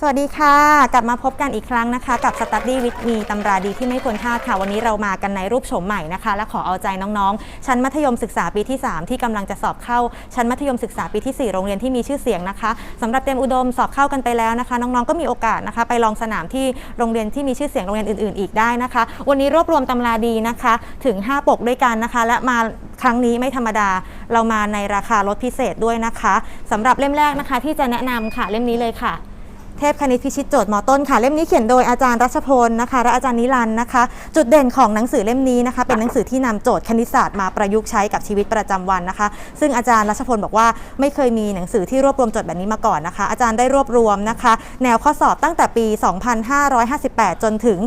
สวัสดีค่ะ กลับมาพบกันอีกครั้งนะคะ กับ Study with me ตำราดีที่ไม่ควรพลาดค่ะ วันนี้เรามากันในรูปโฉมใหม่นะคะ และขอเอาใจน้องๆ ชั้นมัธยมศึกษาปีที่ 3 ที่กำลังจะสอบเข้า ชั้นมัธยมศึกษาปีที่ 4 โรงเรียนที่มีชื่อเสียงนะคะสำหรับเตรียมอุดมสอบเข้ากันไปแล้วนะคะ น้องๆก็มีโอกาสนะคะ ไปลองสนามที่โรงเรียนที่มีชื่อเสียงโรงเรียนอื่น ๆ อีกได้นะคะ วันนี้รวบรวมตำราดีนะคะถึง 5 ปกด้วยกันนะคะ และมาครั้งนี้ไม่ธรรมดาเรามาในราคาลดพิเศษด้วยนะคะสำหรับเล่มแรกนะคะ ที่จะแนะนำค่ะเล่มนี้เลยค่ะ ทพคณิตพิชิตโจทย์มอต้นค่ะ เล่มนี้เขียนโดยอาจารย์รัชพลนะคะและอาจารย์นิรันดร์นะคะ จุดเด่นของหนังสือเล่มนี้นะคะ เป็นหนังสือที่นำโจทย์คณิตศาสตร์มาประยุกต์ใช้กับชีวิตประจำวันนะคะ ซึ่งอาจารย์รัชพลบอกว่าไม่เคยมีหนังสือที่รวบรวมโจทย์แบบนี้มาก่อนนะคะ อาจารย์ได้รวบรวมนะคะ แนวข้อสอบตั้งแต่ปี 2558 จนถึง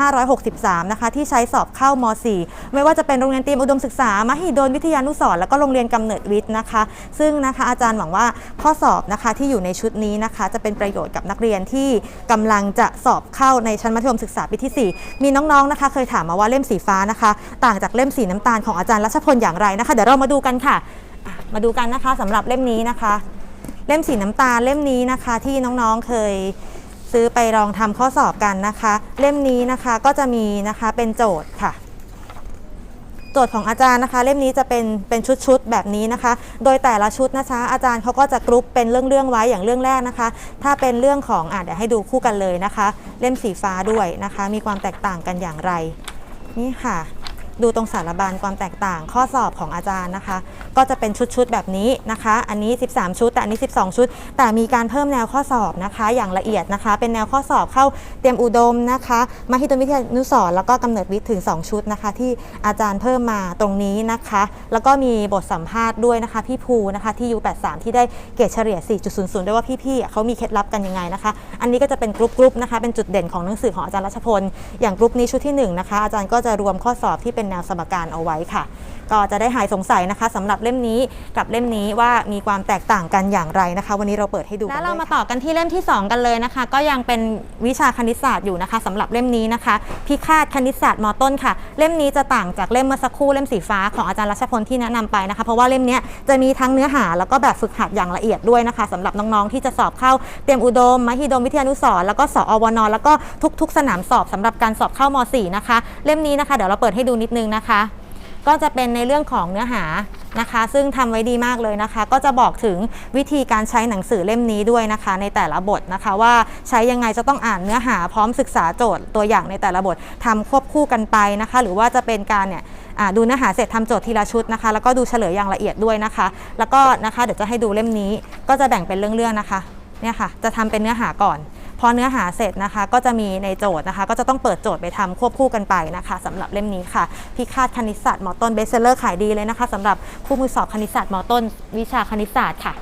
2563 นะคะ ที่ใช้สอบเข้าม .4 ไม่ว่าจะเป็นโรงเรียนเตรียมอุดมศึกษามหิดลวิทยานุสร์แล้วก็โรงเรียนกำเนิดวิทย์นะคะ ซึ่งนะคะอาจารย์หวังว่าข้อสอบนะคะที่อยู่ในชุดนี้นะคะ จะเป็นประโยชน์กับนักเรียนที่กำลังจะสอบเข้าในชั้นมัธยมศึกษาปีที่ 4 มีน้องๆนะคะ เคยถามมาว่าเล่มสีฟ้านะคะ ต่างจากเล่มสีน้ำตาลของอาจารย์รัชพลอย่างไรนะคะ เดี๋ยวเรามาดูกันค่ะอะมาดูกันนะคะสำหรับเล่มนี้นะคะ เล่มสีน้ำตาลเล่มนี้นะคะที่น้องๆเคยซื้อไปลองทำข้อสอบกันนะคะ เล่มนี้นะคะก็จะมีนะคะเป็นโจทย์ค่ะ โจทย์ของอาจารย์นะคะ เล่มนี้จะเป็นเป็นชุดๆแบบนี้นะคะ โดยแต่ละชุดนะคะอาจารย์เขาก็จะกรุ๊ปเป็นเรื่องๆไว้อย่างเรื่องแรกนะคะ ถ้าเป็นเรื่องของอะเดี๋ยวให้ดูคู่กันเลยนะคะ เล่มสีฟ้าด้วยนะคะ มีความแตกต่างกันอย่างไรนี่ค่ะ ดูตรงสารบัญความแตกต่าง ข้อสอบของอาจารย์นะคะ ก็จะเป็นชุดๆแบบนี้นะคะ อันนี้ 13 ชุด แต่อันนี้ 12 ชุด แต่มีการเพิ่มแนวข้อสอบนะคะ อย่างละเอียดนะคะ เป็นแนวข้อสอบเข้าเตรียมอุดมนะคะมหิดลวิทยานุสร์แล้วก็กำเนิดวิทย์ถึง 2 ชุดนะคะ ที่อาจารย์เพิ่มมาตรงนี้นะคะ แล้วก็มีบทสัมภาษณ์ด้วยนะคะ พี่ภูนะคะที่ยู83ที่ได้เกรดเฉลี่ย 4.00 ด้วยว่าพี่ๆเขามีเคล็ดลับกันยังไงนะคะ อันนี้ก็จะเป็นกรุ๊ปๆนะคะเป็นจุดเด่นของหนังสือของอาจารย์รัชพลอย่างกรุ๊ปนี้ชุดที่หนึ่งนะคะอาจารย์ก็จะรวมข้อสอบที่เป็นแนวสมการเอาไว้ค่ะ ก็จะได้หายสงสัยนะคะสำหรับเล่มนี้กับเล่มนี้ว่ามีความแตกต่างกันอย่างไรนะคะ วันนี้เราเปิดให้ดูแล้วเรามาต่อกันที่เล่มที่ 2 กันเลยนะคะ ก็ยังเป็นวิชาคณิตศาสตร์อยู่นะคะสำหรับเล่มนี้นะคะ พิฆาตคณิตศาสตร์มต้นค่ะ เล่มนี้จะต่างจากเล่มเมื่อสักครู่เล่มสีฟ้าของอาจารย์รัชพลที่แนะนำไปนะคะ เพราะว่าเล่มเนี้ยจะมีทั้งเนื้อหาแล้วก็แบบฝึกหัดอย่างละเอียดด้วยนะคะสำหรับน้องๆที่จะสอบเข้าเตรียมอุดมมหิดลวิทยานุสรณ์แล้วก็สอวนแล้วก็ทุก ๆ สนามสอบสำหรับการสอบเข้าม 4 นะคะเล่มนี้นะคะเดี๋ยวเราเปิดให้ดูนิดนึงนะคะ ก็จะเป็นในเรื่องของเนื้อหานะคะ ซึ่งทำไว้ดีมากเลยนะคะ ก็จะบอกถึงวิธีการใช้หนังสือเล่มนี้ด้วยนะคะ ในแต่ละบทนะคะ ว่าใช้ยังไงจะต้องอ่านเนื้อหาพร้อมศึกษาโจทย์ตัวอย่างในแต่ละบททำควบคู่กันไปนะคะ หรือว่าจะเป็นการเนี่ยดูเนื้อหาเสร็จทำโจทย์ทีละชุดนะคะ แล้วก็ดูเฉลยอย่างละเอียดด้วยนะคะ แล้วก็นะคะเดี๋ยวจะให้ดูเล่มนี้ก็จะแบ่งเป็นเรื่องๆนะคะเนี่ยค่ะ จะทำเป็นเนื้อหาก่อน พอเนื้อหาเสร็จนะคะ ก็จะมีในโจทย์นะคะ ก็จะต้องเปิดโจทย์ไปทำควบคู่กันไปนะคะสำหรับเล่มนี้ค่ะพิคาดคณิตศาสตร์มอต้นเบสเซอร์ขายดีเลยนะคะสำหรับคู่มือสอบคณิตศาสตร์มอต้น วิชาคณิตศาสตร์ค่ะ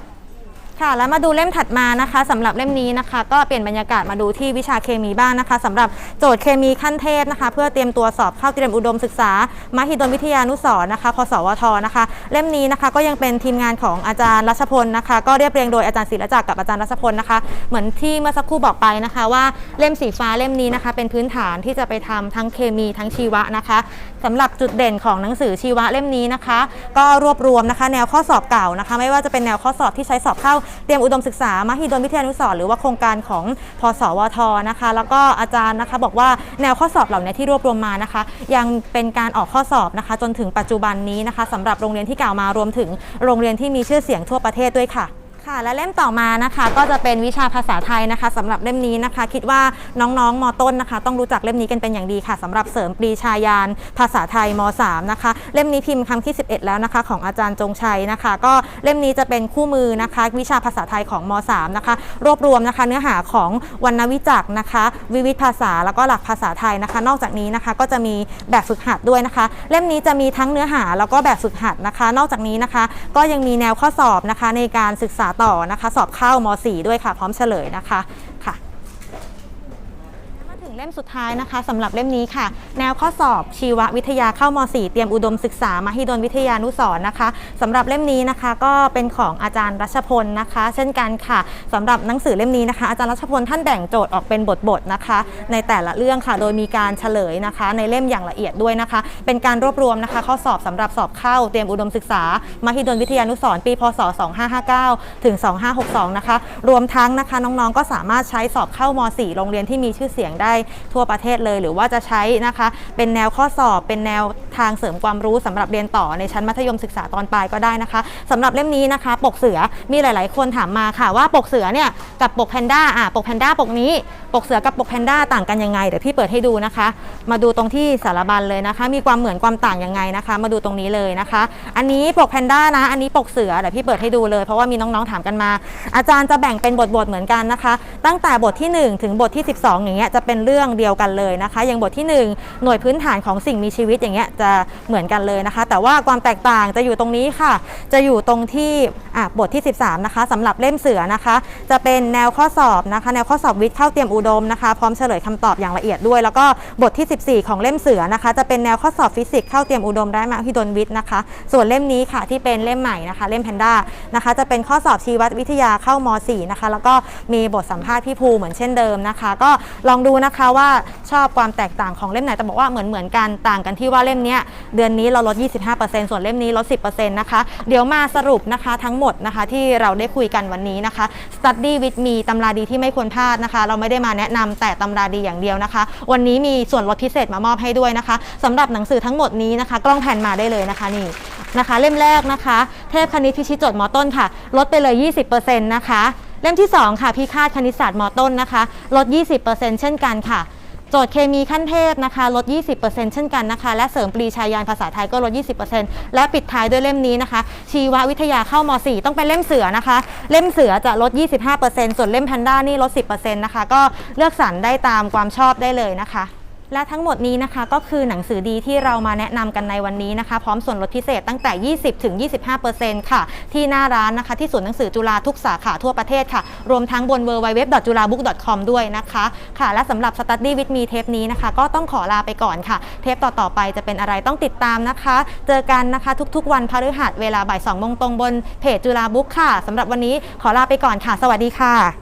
ค่ะแล้วมาดูเล่มถัดมานะคะสำหรับเล่มนี้นะคะ ก็เปลี่ยนบรรยากาศมาดูที่วิชาเคมีบ้างนะคะสำหรับโจทย์เคมีขั้นเทพนะคะ เพื่อเตรียมตัวสอบเข้าเตรียมอุดมศึกษา มหิดลวิทยานุสรนะคะพสวทนะคะ เล่มนี้นะคะก็ยังเป็นทีมงานของอาจารย์รัชพลนะคะ ก็เรียบเรียงโดยอาจารย์ศิลจักรกับอาจารย์รัชพลนะคะ เหมือนที่เมื่อสักครู่บอกไปนะคะว่าเล่มสีฟ้าเล่มนี้นะคะ เป็นพื้นฐานที่จะไปทำทั้งเคมีทั้งชีวะนะคะสำหรับจุดเด่นของหนังสือชีวะเล่มนี้นะคะ ก็รวบรวมนะคะ แนวข้อสอบเก่านะคะ ไม่ว่าจะเป็นแนวข้อสอบที่ใช้สอบเข้าเตรียมอุดมศึกษามหิดลวิทยานุสร์หรือว่าโครงการของพสวทนะคะ แล้วก็อาจารย์นะคะบอกว่าแนวข้อสอบเหล่านี้ที่รวบรวมมานะคะ ยังเป็นการออกข้อสอบนะคะ จนถึงปัจจุบันนี้นะคะสำหรับโรงเรียนที่กล่าวมารวมถึงโรงเรียนที่มีชื่อเสียงทั่วประเทศด้วยค่ะ ค่ะและเล่มต่อมานะคะก็จะเป็นวิชาภาษาไทยนะคะสำหรับเล่มนี้นะคะ คิดว่าน้องๆมต้นนะคะ ต้องรู้จักเล่มนี้กันเป็นอย่างดีค่ะสำหรับเสริมปรีชาญาณภาษาไทยม 3 นะคะ เล่มนี้พิมพ์คำที่ 11 แล้วนะคะ ของอาจารย์จงชัยนะคะ ก็เล่มนี้จะเป็นคู่มือนะคะ วิชาภาษาไทยของม 3 นะคะ รวบรวมนะคะ เนื้อหาของวรรณวิจักนะคะ วิวิธภาษาแล้วก็หลักภาษาไทยนะคะ นอกจากนี้นะคะก็จะมีแบบฝึกหัดด้วยนะคะ เล่มนี้จะมีทั้งเนื้อหาแล้วก็แบบฝึกหัดนะคะ นอกจากนี้นะคะ ก็ยังมีแนวข้อสอบนะคะในการศึกษาต่อนะคะ สอบเข้าม .4 ด้วยค่ะ พร้อมเฉลยนะคะ ถึงเล่มสุดท้ายนะคะสำหรับเล่มนี้ค่ะ แนวข้อสอบชีววิทยาเข้าม .4 เตรียมอุดมศึกษามหิดลวิทยานุสรณ์นะคะสำหรับเล่มนี้นะคะ ก็เป็นของอาจารย์รัชพลนะคะ เช่นกันค่ะสำหรับหนังสือเล่มนี้นะคะ อาจารย์รัชพลท่านแบ่งโจทย์ออกเป็นบทๆนะคะ ในแต่ละเรื่องค่ะ โดยมีการเฉลยนะคะ ในเล่มอย่างละเอียดด้วยนะคะ เป็นการรวบรวมนะคะ ข้อสอบสำหรับสอบเข้าเตรียมอุดมศึกษามหิดลวิทยานุสรณ์ปีพศ 2559 ถึง 2562 นะคะรวมทั้งนะคะน้องๆก็สามารถใช้สอบเข้าม .4 โรงเรียนที่มีชื่อเสียงได้ทั่วประเทศเลย หรือว่าจะใช้นะคะ เป็นแนวข้อสอบ เป็นแนวทางเสริมความรู้สำหรับเรียนต่อในชั้นมัธยมศึกษาตอนปลายก็ได้นะคะสำหรับเล่มนี้นะคะ ปกเสือมีหลาย ๆ คนถามมาค่ะว่าปกเสือเนี่ยกับปกแพนด้าอะปกแพนด้าปกนี้ปกเสือกับปกแพนด้าต่างกันยังไงเดี๋ยวพี่เปิดให้ดูนะคะ มาดูตรงที่สารบัญเลยนะคะ มีความเหมือนความต่างยังไงนะคะ มาดูตรงนี้เลยนะคะ อันนี้ปกแพนด้านะ อันนี้ปกเสือเดี๋ยวพี่เปิดให้ดูเลยเพราะว่ามีน้อง ๆ ถามกันมา อาจารย์จะแบ่งเป็นบทๆเหมือนกันนะคะ ตั้งแต่บทที่ 1 ถึงบทที่ 12อย่างเงี้ยจะเป็นเรื่องเดียวกันเลยนะคะ อย่างบทที่ 1 หน่วยพื้นฐานของสิ่งมีชีวิตอย่างเงี้ยจะเหมือนกันเลยนะคะ แต่ว่าความแตกต่างจะอยู่ตรงนี้ค่ะ จะอยู่ตรงที่อะบทที่ 13 นะคะสำหรับเล่มเสือนะคะ จะเป็นแนวข้อสอบนะคะ แนวข้อสอบวิทย์เข้าเตรียมอุดมนะคะ พร้อมเฉลยคำตอบอย่างละเอียดด้วย แล้วก็บทที่ 14 ของเล่มเสือนะคะ จะเป็นแนวข้อสอบฟิสิกส์เข้าเตรียมอุดมได้มหิดลวิทย์นะคะ ส่วนเล่มนี้ค่ะที่เป็นเล่มใหม่นะคะ เล่มแพนด้านะคะ จะเป็นข้อสอบชีววิทยาเข้าม .4 นะคะ แล้วก็มีบทสัมภาษณ์พี่ภูเหมือนเช่นเดิมนะคะ ก็ลองดูนะคะว่าชอบความแตกต่างของเล่มไหนแต่บอกว่าเหมือนเหมือนกันต่างกันที่ว่าเล่มนี้เดือนนี้เราลด 25%ส่วนเล่มนี้ลด 10%นะคะเดี๋ยวมาสรุปนะคะทั้งหมดนะคะที่เราได้คุยกันวันนี้นะคะ Study with me ตำราดีที่ไม่ควรพลาดนะคะ เราไม่ได้มาแนะนำแต่ตำราดีอย่างเดียวนะคะ วันนี้มีส่วนลดพิเศษมามอบให้ด้วยนะคะสำหรับหนังสือทั้งหมดนี้นะคะ กล้องแผ่นมาได้เลยนะคะนี่นะคะ เล่มแรกนะคะ เทพคณิตพิชิตโจทย์มอต้นค่ะ ลดไปเลย 20%นะคะ เล่มที่ 2 ค่ะพิฆาตคณิตศาสตร์มอต้นนะคะ ลด 20%เช่นกันค่ะ โจทย์เคมีขั้นเทพนะคะ ลด 20%เช่นกันนะคะ และเสริมปรีชาญาณภาษาไทยก็ลด 20%และปิดท้ายด้วยเล่มนี้นะคะ ชีววิทยาเข้าม .4 ต้องเป็นเล่มเสือนะคะ เล่มเสือจะลด 25%ส่วนเล่มแพนด้านี่ลด 10%นะคะ ก็เลือกสรรได้ตามความชอบได้เลยนะคะ และทั้งหมดนี้นะคะก็คือหนังสือดีที่เรามาแนะนำกันในวันนี้นะคะ พร้อมส่วนลดพิเศษตั้งแต่ 20 ถึง 25 ค่ะ ที่หน้าร้านนะคะที่ศูนย์หนังสือจุฬาทุกสาขาทั่วประเทศค่ะ รวมทั้งบน w w w j u l a b o o k c o m ด้วยนะคะค่ะ และสำหรับ Study with me เทปนี้นะคะ ก็ต้องขอลาไปก่อนค่ะ เทปต่อๆไปจะเป็นอะไรต้องติดตามนะคะ เจอกันนะคะทุกๆ วันพฤหัสเวลาบ่าย2โมงตรงบนเพจจุฬาบุ๊กค่ะสำหรับวันนี้ขอลาไปก่อนค่ะ สวัสดีค่ะ